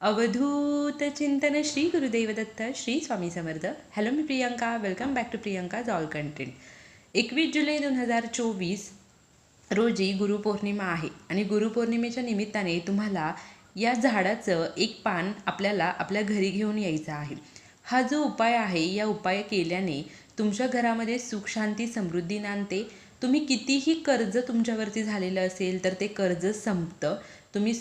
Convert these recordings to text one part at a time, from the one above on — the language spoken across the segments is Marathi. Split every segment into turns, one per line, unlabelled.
अवधूत चिंतन Shri Gurudevdatta Shri Swami Samarth. Hello me Priyanka. Welcome back to Priyanka all content एकवीस जुलै दोन हजार चोवीस रोजी गुरुपौर्णिमा आहे आणि गुरुपौर्णिमेच्या निमित्ताने तुम्हाला या झाडाचं एक पान आपल्याला आपल्या घरी घेऊन यायचं आहे. हा जो उपाय आहे या उपाय केल्याने तुमच्या घरामध्ये सुख शांती समृद्धी नांदते. तुम्ही कितीही कर्ज तुमच्यावरती झालेलं असेल तर ते कर्ज संपतं. तुम्ही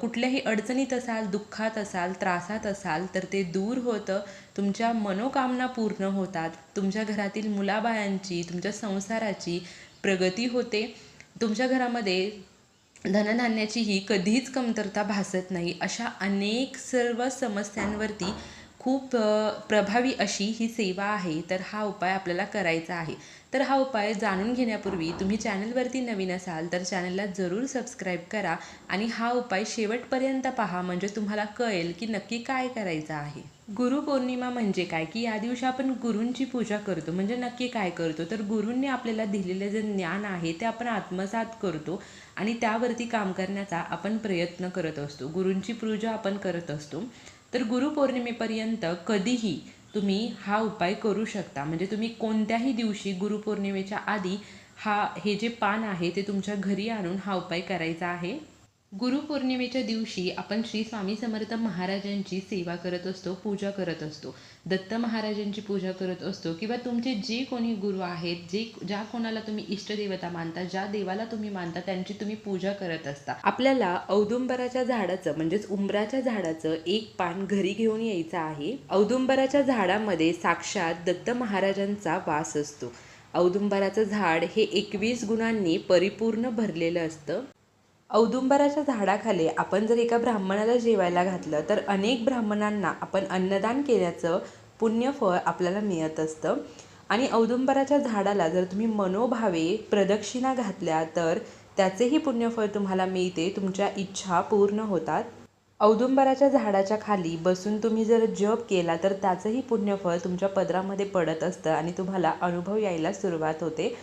कुठल्याही अडचणीत असाल दुःखात असाल त्रासात असाल तर ते दूर होतं. तुमच्या मनोकामना पूर्ण होतात. तुमच्या घरातील मुलाबाळांची तुमच्या संसाराची प्रगती होते. तुमच्या घरामध्ये धनधान्याचीही कधीच कमतरता भासत नाही. अशा अनेक सर्व समस्यांवरती खूप प्रभावी अशी ही सेवा आहे तर हा उपाय आपल्याला करायचा आहे. तर हा उपाय जाणून घेण्यापूर्वी तुम्ही चॅनलवरती नवीन असाल तर चॅनलला जरूर सबस्क्राईब करा आणि हा उपाय शेवटपर्यंत पहा म्हणजे तुम्हाला कळेल की नक्की काय करायचं आहे. गुरुपौर्णिमा म्हणजे काय? की या दिवशी आपण गुरूंची पूजा करतो म्हणजे नक्की काय करतो? तर गुरूंनी आपल्याला दिलेलं जे ज्ञान आहे ते आपण आत्मसात करतो आणि त्यावरती काम करण्याचा आपण प्रयत्न करत असतो. गुरूंची पूजा आपण करत असतो. तर गुरुपौर्णिमेपर्यंत कधीही तुम्ही हा उपाय करू शकता. म्हणजे तुम्ही कोणत्याही दिवशी गुरुपौर्णिमेच्या आधी हा हे जे पान आहे ते तुमच्या घरी आणून हा उपाय करायचा आहे? गुरुपौर्णिमेच्या दिवशी आपण श्री स्वामी समर्थ महाराजांची सेवा करत असतो पूजा करत असतो. दत्त महाराजांची पूजा करत असतो किंवा तुमचे जे कोणी गुरु आहेत जे ज्या कोणाला तुम्ही इष्टदेवता मानता ज्या देवाला तुम्ही मानता त्यांची तुम्ही पूजा करत असता. आपल्याला औदुंबराच्या झाडाचं म्हणजेच उंबराच्या झाडाचं एक पान घरी घेऊन यायचं आहे. औदुंबराच्या झाडामध्ये साक्षात दत्त महाराजांचा वास असतो. औदुंबराचं झाड हे एकवीस गुणांनी परिपूर्ण भरलेलं असतं. औदुंबराच्या झाडाखाली आपण जर एका ब्राह्मणाला जेवायला घातलं तर अनेक ब्राह्मणांना आपण अन्नदान केल्याचं पुण्यफळ आपल्याला मिळत असतं. आणि औदुंबराच्या झाडाला जर तुम्ही मनोभावे प्रदक्षिणा घातल्या तर त्याचेही पुण्यफळ तुम्हाला मिळते. तुमच्या इच्छा पूर्ण होतात. औदुंबराच्या झाडाच्या खाली बसून तुम्ही जर जप केला तर त्याचंही पुण्यफळ तुमच्या पदरामध्ये पडत असतं आणि तुम्हाला अनुभव यायला सुरुवात होते.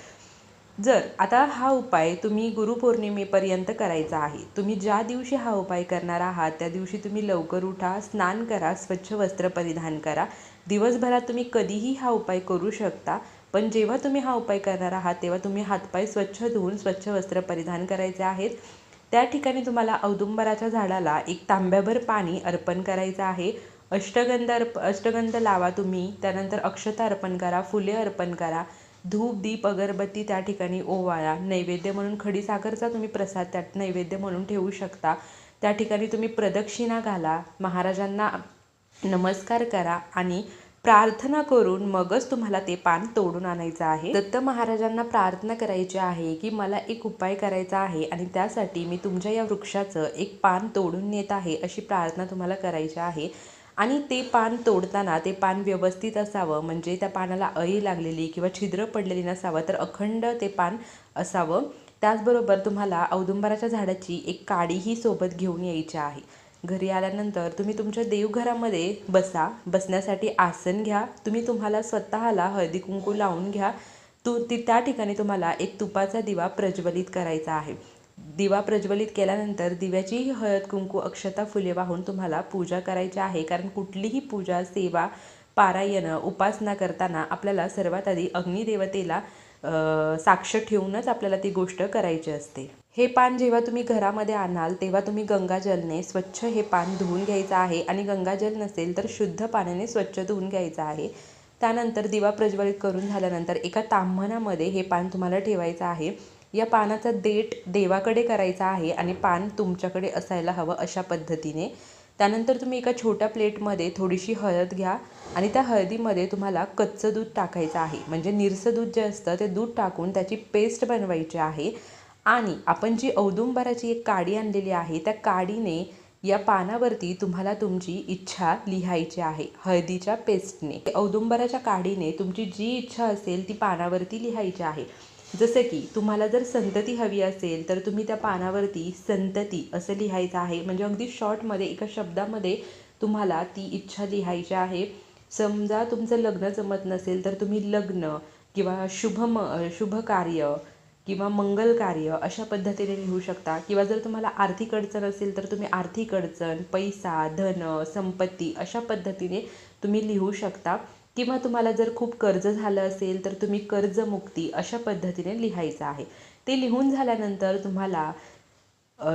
जर आता हा उपाय तुम्ही गुरुपौर्णिमेपर्यंत करायचा आहे तुम्ही ज्या दिवशी हा उपाय करणार आहात त्या दिवशी तुम्ही लवकर उठा स्नान करा स्वच्छ वस्त्र परिधान करा. दिवसभरात तुम्ही कधीही हा उपाय करू शकता पण जेव्हा तुम्ही हा उपाय करणार आहात तेव्हा तुम्ही हातपाय स्वच्छ धुवून स्वच्छ वस्त्र परिधान करायचे आहेत. त्या ठिकाणी तुम्हाला औदुंबराच्या झाडाला एक तांब्याभर पाणी अर्पण करायचं आहे. अष्टगंध अर्प अष्टगंध लावा तुम्ही त्यानंतर अक्षता अर्पण करा फुले अर्पण करा. धूप दीप अगरबत्ती त्या ठिकाणी ओवाळा. नैवेद्य म्हणून खडीसाखरचा तुम्ही प्रसाद त्यात नैवेद्य म्हणून ठेवू शकता. त्या ठिकाणी तुम्ही प्रदक्षिणा घाला. महाराजांना नमस्कार करा आणि प्रार्थना करून मगच तुम्हाला ते पान तोडून आणायचं आहे. दत्त महाराजांना प्रार्थना करायची आहे की मला एक उपाय करायचा आहे आणि त्यासाठी मी तुमच्या या वृक्षाचं एक पान तोडून नेत आहे अशी प्रार्थना तुम्हाला करायची आहे. आणि ते पान तोडताना ते पान व्यवस्थित असावं म्हणजे त्या पानाला अळी लागलेली किंवा छिद्र पडलेली नसावं तर अखंड ते पान असावं. त्याचबरोबर तुम्हाला औदुंबराच्या झाडाची एक काडीही सोबत घेऊन यायची आहे. घरी आल्यानंतर तुम्ही तुमच्या देवघरामध्ये बसा बसण्यासाठी आसन घ्या तुम्ही तुम्हाला स्वतःला हळदी कुंकू लावून घ्या. तू ती त्या ठिकाणी तुम्हाला एक तुपाचा दिवा प्रज्वलित करायचा आहे. दिवा प्रज्वलित केल्यानंतर दिव्याची हळद कुंकू अक्षता फुले वाहून तुम्हाला पूजा करायची आहे. कारण कुठलीही पूजा सेवा पारायण उपासना करताना आपल्याला सर्वात आधी अग्निदेवतेला साक्ष ठेवूनच आपल्याला ती गोष्ट करायची असते. हे पान जेव्हा तुम्ही घरामध्ये आणाल तेव्हा तुम्ही गंगाजलने स्वच्छ हे पान धुवून घ्यायचं आहे. आणि गंगाजल नसेल तर शुद्ध पाण्याने स्वच्छ धुवून घ्यायचं आहे. त्यानंतर दिवा प्रज्वलित करून झाल्यानंतर एका ताम्हणामध्ये हे पान तुम्हाला ठेवायचं आहे. या पानाचा देठ देवाकडे करायचा आहे आणि पान तुमच्याकडे असायला हवं अशा पद्धतीने. त्यानंतर तुम्ही एका छोट्या प्लेटमध्ये थोडीशी हळद घ्या आणि त्या हळदीमध्ये तुम्हाला कच्चं दूध टाकायचं आहे. म्हणजे निरसं दूध जे असतं ते दूध टाकून त्याची पेस्ट बनवायची आहे. आणि आपण जी औदुंबराची एक काडी आणलेली आहे त्या काडीने या पानावरती तुम्हाला तुमची इच्छा लिहायची आहे हळदीच्या पेस्टने. औदुंबराच्या काडीने तुमची जी इच्छा असेल ती पानावरती लिहायची आहे. जसं की तुम्हाला जर संतती हवी असेल तर तुम्ही त्या पानावरती संतती असं लिहायचं आहे. म्हणजे अगदी शॉर्टमध्ये एका शब्दामध्ये तुम्हाला ती इच्छा लिहायची आहे. समजा तुमचं लग्न जमत नसेल तर तुम्ही लग्न किंवा शुभ म शुभ कार्य किंवा मंगल कार्य अशा पद्धतीने लिहू शकता. किंवा जर तुम्हाला आर्थिक अडचण असेल तर तुम्ही आर्थिक अडचण पैसा धन संपत्ती अशा पद्धतीने तुम्ही लिहू शकता. किंवा तुम्हाला जर खूप कर्ज झालं असेल तर तुम्ही कर्जमुक्ती अशा पद्धतीने लिहायचं आहे. ते लिहून झाल्यानंतर तुम्हाला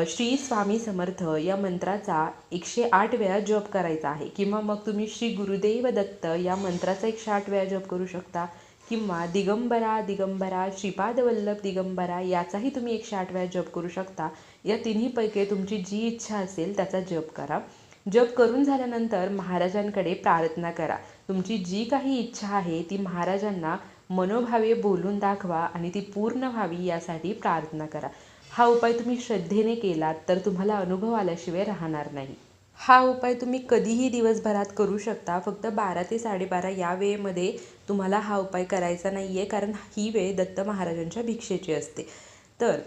श्री स्वामी समर्थ या मंत्राचा एकशे आठ वेळा जप करायचा आहे. किंवा मग तुम्ही श्री गुरुदेव दत्त या मंत्राचा एकशे आठ वेळा जप करू शकता. किंवा दिगंबरा दिगंबरा श्रीपाद वल्लभ दिगंबरा याचाही तुम्ही एकशे आठ वेळा जप करू शकता. या तिन्हीपैकी तुमची जी इच्छा असेल त्याचा जप करा. जप करून झाल्यानंतर महाराजांकडे प्रार्थना करा. तुमची जी काही इच्छा आहे ती महाराजांना मनोभावे बोलून दाखवा आणि ती पूर्ण व्हावी यासाठी प्रार्थना करा. हा उपाय तुम्ही श्रद्धेने केलात तर तुम्हाला अनुभव आल्याशिवाय राहणार नाही. हा उपाय तुम्ही कधीही दिवसभरात करू शकता. फक्त बारा ते साडेबारा या वेळेमध्ये तुम्हाला हा उपाय करायचा नाही आहे कारण ही वेळ दत्त महाराजांच्या भिक्षेची असते. तर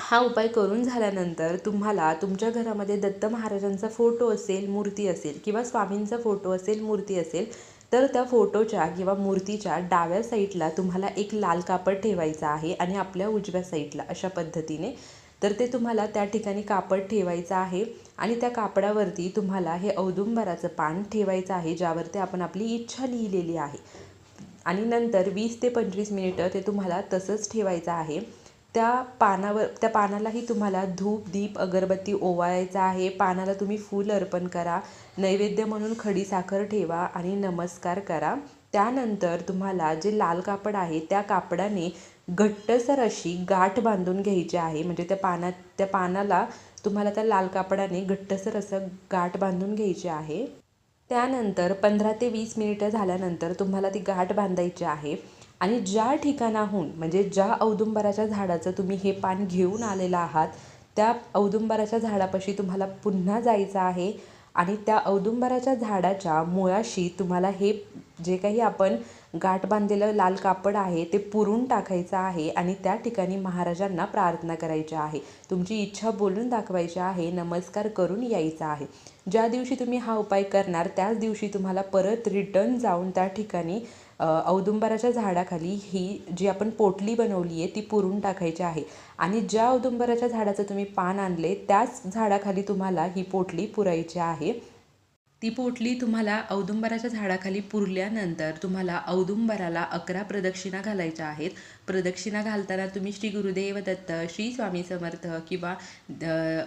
हा उपाय करून झाल्यानंतर तुम्हाला तुमच्या घरामध्ये दत्त महाराजांचा फोटो असेल मूर्ती असेल किंवा स्वामींचा फोटो असेल मूर्ती असेल तर त्या फोटोच्या किंवा मूर्तीच्या डाव्या साईडला तुम्हाला एक लाल कापड ठेवायचा आहे आणि आपल्या उजव्या साईडला अशा पद्धतीने तर ते तुम्हाला त्या ठिकाणी कापड ठेवायचं आहे आणि त्या कापडावरती तुम्हाला हे औदुंबराचं पान ठेवायचं आहे ज्यावरती आपण आपली इच्छा लिहिलेली आहे. आणि नंतर वीस ते पंचवीस मिनिटं ते तुम्हाला तसंच ठेवायचं आहे. त्या पानावर त्या पानालाही तुम्हाला धूप दीप अगरबत्ती ओवाळायचा आहे. पानाला तुम्ही फूल अर्पण करा. नैवेद्य म्हणून खडी साखर ठेवा आणि नमस्कार करा. त्यानंतर तुम्हाला जे लाल कापड आहे त्या कापडाने घट्टसर अशी गाठ बांधून घ्यायची आहे. म्हणजे त्या पानात त्या पानाला तुम्हाला त्या लाल कापडाने घट्टसर असं गाठ बांधून घ्यायची आहे. त्यानंतर पंधरा ते वीस मिनिटं झाल्यानंतर तुम्हाला ती गाठ बांधायची आहे. आणि ज्या ठिकाणाहून म्हणजे ज्या औदुंबराच्या झाडाचं तुम्ही हे पान घेऊन आलेला आहात त्या औदुंबराच्या झाडापाशी तुम्हाला पुन्हा जायचं आहे आणि त्या औदुंबराच्या झाडाच्या मुळाशी तुम्हाला हे जे काही आपण गाठ बांधलेलं लाल कापड आहे ते पुरून टाकायचं आहे आणि त्या ठिकाणी महाराजांना प्रार्थना करायची आहे. तुमची इच्छा बोलून दाखवायची आहे नमस्कार करून यायचा आहे. ज्या दिवशी तुम्ही हा उपाय करणार त्याच दिवशी तुम्हाला परत रिटर्न जाऊन त्या ठिकाणी औदुंबराच्या झाडाखाली ही जी आपण पोटली बनवली आहे ती पुरून टाकायची आहे. आणि ज्या औदुंबराच्या झाडाचं तुम्ही पान आणले त्याच झाडाखाली तुम्हाला ही पोटली पुरायची आहे. ती पोटली तुम्हाला औदुंबराच्या झाडाखाली पुरल्यानंतर तुम्हाला औदुंबराला अकरा प्रदक्षिणा घालायच्या आहेत. प्रदक्षिणा घालताना तुम्ही श्री गुरुदेव दत्त श्री स्वामी समर्थ किंवा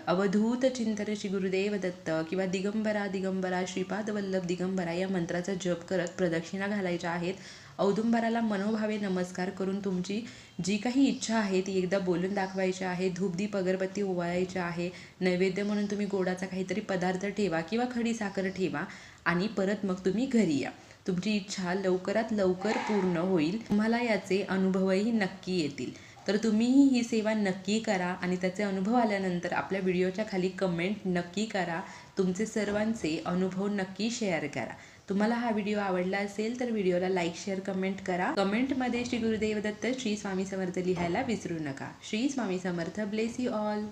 अवधूत चिंतन श्री गुरुदेव दत्त किंवा दिगंबरा दिगंबरा श्रीपाद वल्लभ दिगंबरा या मंत्राचा जप करत प्रदक्षिणा घालायच्या आहेत. औदुंबराला मनोभावे नमस्कार करून तुमची जी काही इच्छा आहे ती एकदा बोलून दाखवायची आहे धूपदीप अगरबत्ती ओवाळायची आहे नैवेद्य म्हणून तुम्ही गोडाचा काहीतरी पदार्थ ठेवा किंवा खडी साखर ठेवा आणि परत मग तुम्ही घरी या. तुमची इच्छा लवकरात लवकर पूर्ण होईल. तुम्हाला याचे अनुभवही नक्की येतील. तर तुम्हीही ही सेवा नक्की करा आणि त्याचे अनुभव आल्यानंतर आपल्या व्हिडिओच्या खाली कमेंट नक्की करा. तुमचे सर्वांचे अनुभव नक्की शेअर करा. तुम्हाला हा व्हिडिओ आवडला असेल तर व्हिडिओला लाईक शेअर कमेंट करा. कमेंटमध्ये श्री गुरुदेव दत्त श्री स्वामी समर्थ लिहायला विसरू नका. Shri Swami Samarth bless you all